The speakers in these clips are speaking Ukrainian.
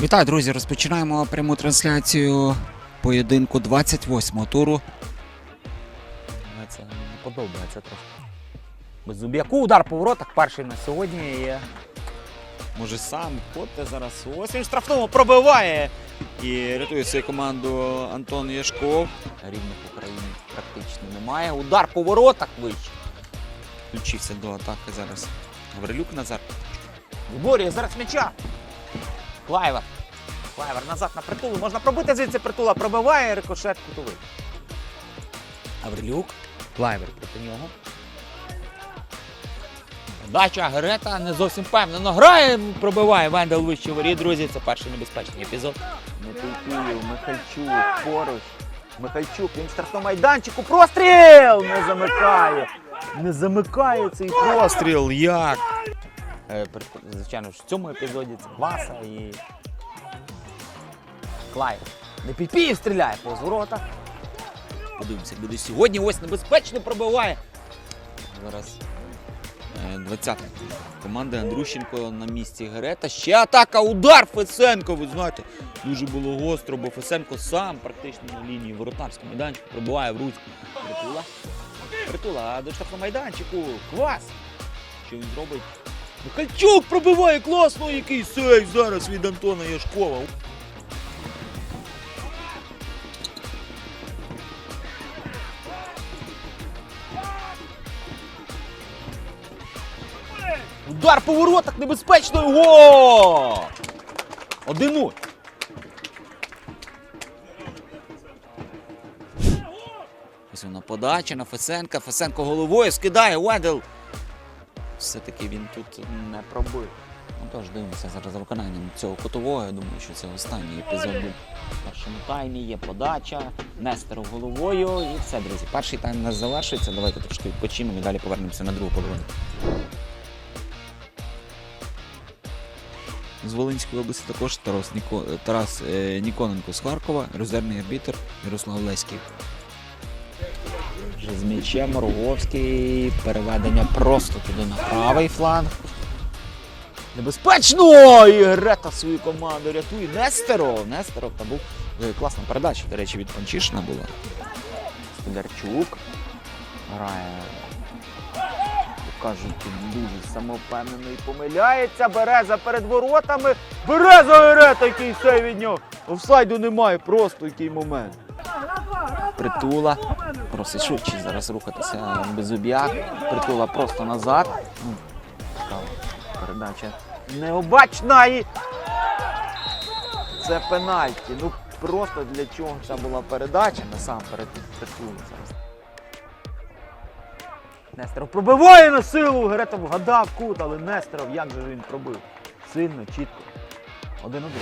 Вітаю, друзі! Розпочинаємо пряму трансляцію поєдинку 28-го туру. Це не подобається трошки. Без зуб'яку удар по воротах перший на сьогодні є. Може сам Котте зараз ось він штрафному пробиває і рятує свою команду Антон Яшков. Рівних в Україні практично немає. Удар по воротах вище. Включився до атаки зараз. Гаврилюк Назар. Виборює зараз м'яча. Клайвер. Клайвер назад на притулу. Можна пробити звідси притула. Пробиває рикошет кутовий. Гаврилюк. Клайвер проти нього. Дача Герета не зовсім впевнено грає, пробиває Вендел вище воріт, друзі. Це перший небезпечний епізод. Микольків, Михальчук, поруч. Михальчук, він штрафному майданчику. Простріл! Не замикає. Не замикає цей простріл. Як? Е, Звичайно в цьому епізоді це Кваса і Клайв. Не підпів стріляє по зворотах. Подивимося, буде сьогодні. Ось небезпечно пробиває. Зараз е, 20-та команда Андрущенко на місці Герета. Ще атака, удар Фесенко. Ви знаєте, дуже було гостро, бо Фесенко сам практично на лінії воротарського майданчика пробиває в руцьку. Притула. Притула, а до штрафного майданчику. Квас. Що він зробить? Михальчук пробиває класно, який сейв зараз від Антона Яшкова. Удар по воротах небезпечно. Го! 1-0. Ось вона подача на Фесенка. Фесенко головою скидає Уендел. Все-таки він тут не пробив. Ну тож дивимося зараз за виконанням цього кутового. Я думаю, що це останній епізод був. В першому таймі є подача. Нестеров головою і все, друзі. Перший тайм у нас завершується. Давайте трошки відпочинемо і далі повернемося на другу половину. З Волинської області також Тарас, Ніко... Тарас е, Ніконенко з Харкова, резервний арбітр Ярослав Леський. З м'ячем Роговський. Переведення просто туди на правий фланг. Небезпечно! І Грета свою команду рятує. Нестеров. Нестеров там був е, класна передача. До речі, від Панчишина була. Сподарчук грає. Кажуть, дуже самовпевнено і помиляється. Береза перед воротами. Береза Герета, який сей від нього. Офсайду немає, просто який момент. Притула. Просить швидше зараз рухатися Беззуб'як. Притула просто назад. Ну, Передача необачна і це пенальті. Ну просто для чого ця була передача насамперед від притулу зараз. Нестеров пробиває на силу. Герета вгадав кут, але Нестеров як же він пробив? Сильно, чітко. Один-один.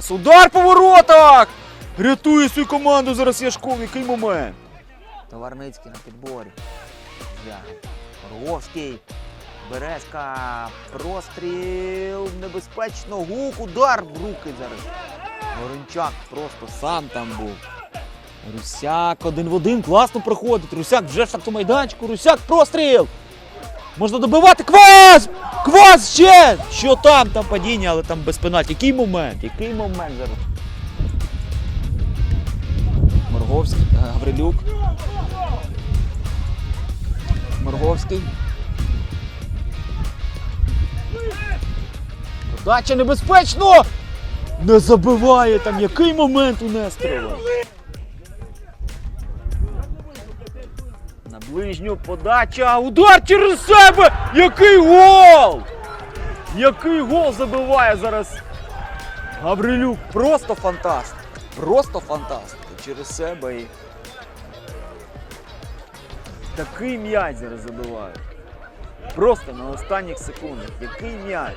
Зараз удар по воротах! Рятує свою команду зараз Яшков. Який момент? Товарницький на підборі. Звягин. Роговський. Березка. Простріл. Небезпечно. Гук. Удар в руки зараз. Горенчак просто сам там був. Русяк один в один. Класно проходить. Русяк вже в штрафному майданчику. Русяк простріл. Можна добивати. Квас! Квас ще! Що там? Там падіння, але там без пенальті. Який момент? Який момент зараз? Морговський, е, Гаврилюк. Морговський. Подача небезпечно! Не забиває там який момент у Нестерова. Ближню подача. Удар через себе! Який гол! Який гол забиває зараз Гаврилюк. Просто фантастика. Просто фантастика. Через себе і. Такий м'яч зараз забиває. Просто на останніх секундах. Який м'яч.